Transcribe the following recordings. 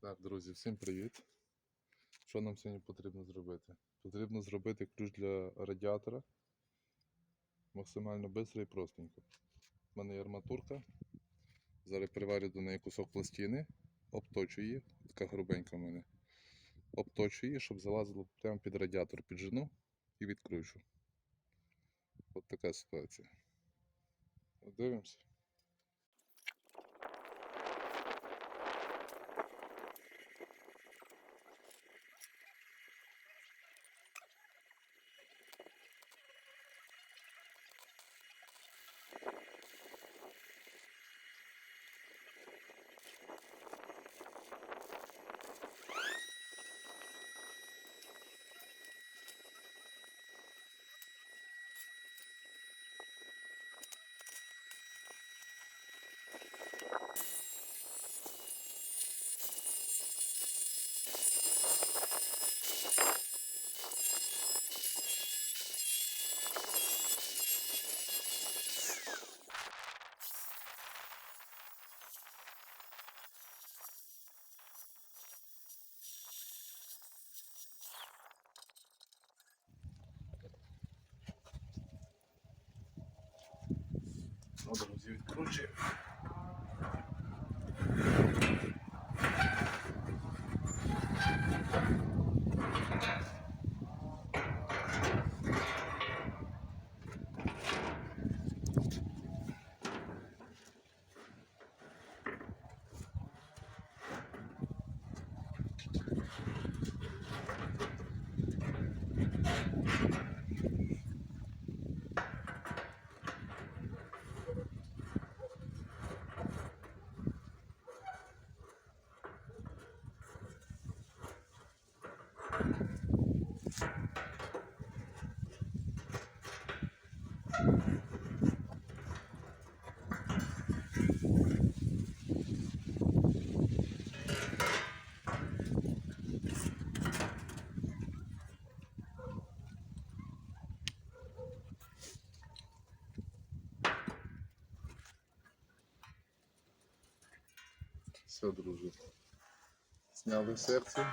Так, друзі, всім привіт. Що нам сьогодні потрібно зробити? Потрібно зробити ключ для радіатора максимально швидко і простенько. У мене є арматурка. Зараз приварю до неї кусок пластини, обточу її, така грубенька в мене. Обточу її, щоб залазило прямо під радіатор, піджену і відкручу. От така ситуація. Дивимося. Друзі, відкручуємо. Все, друзі. Зняли серце.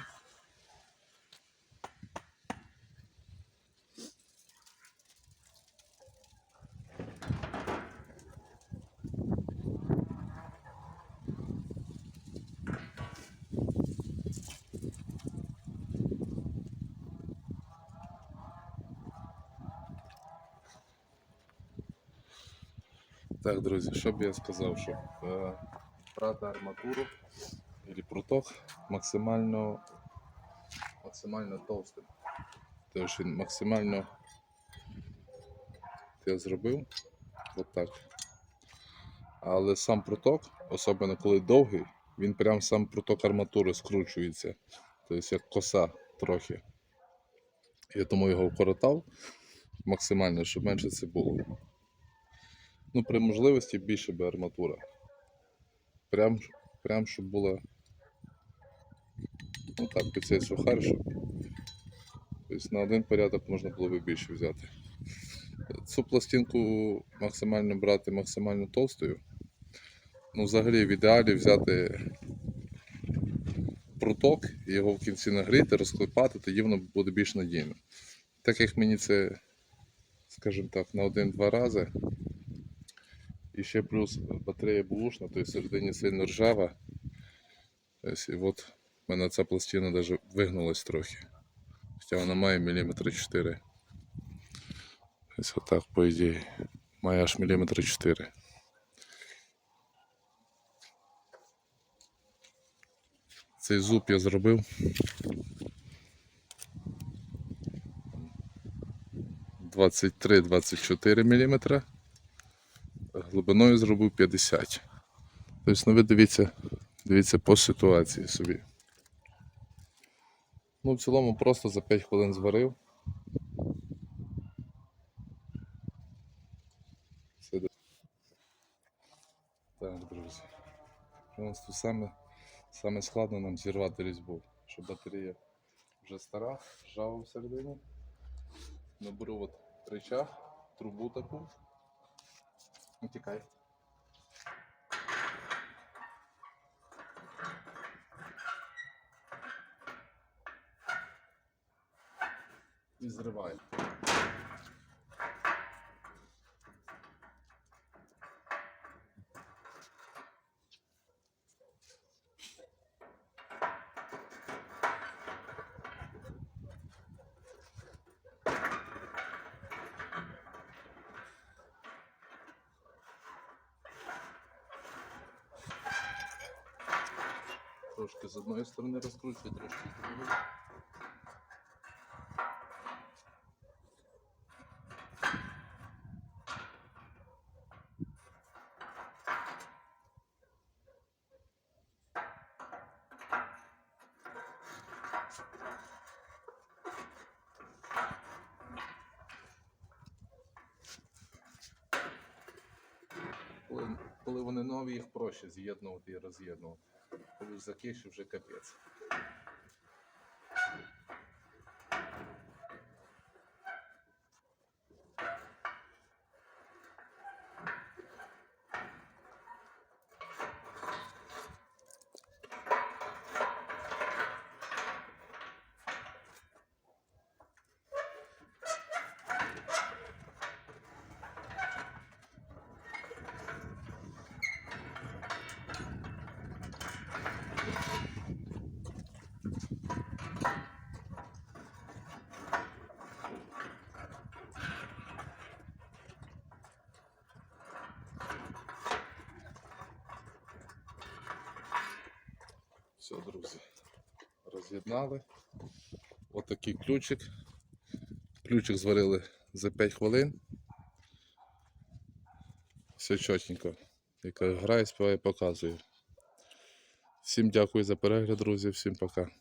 Так, друзі, що б я сказав, щоб е, брати арматуру или пруток максимально, максимально товстим. Тому що він максимально я зробив отак. Але сам пруток, особливо коли довгий, він прям сам пруток арматури скручується. Тобто як коса трохи. Я тому його вкоротав максимально, щоб менше це було. Ну, при можливості більше би арматура. Прям, прям щоб була ну так, під цей сухар, щоб тобто на один порядок можна було би більше взяти. Цю пластинку максимально брати максимально товстою. Ну, взагалі в ідеалі взяти пруток і його в кінці нагріти, розклепати, тоді воно буде більш надійно. Так як мені це, скажімо так, на один-два рази. Ще плюс батарея бушна, то есть середині сильно ржава. Ось, і от в мене ця пластина навіть вигнулась трохи. Хоча вона має міліметри 4. Ось отак, по ідеї. Має аж міліметри 4. Цей зуб я зробив. Двадцять три, двадцять чотири міліметра глибиною зробив 50. Тобто, ну ви дивіться, дивіться по ситуації собі. Ну, в цілому просто за 5 хвилин зварив. Так, друзі. У нас тут саме, саме складно нам зірвати різьбу, що батарея вже стара, ржава всередині. Наберу от речах, трубу таку. Утікай. І зривай. Трошки з одної сторони розкручую, трошки з. Коли, вони нові, їх проще з'єднувати і роз'єднувати. Коли закиші вже капець. Все, друзі, роз'єднали. Отакий ключик. Ключик зварили за 5 хвилин. Все чотенько. Яка грає, співає, показує. Всім дякую за перегляд, друзі. Всім пока.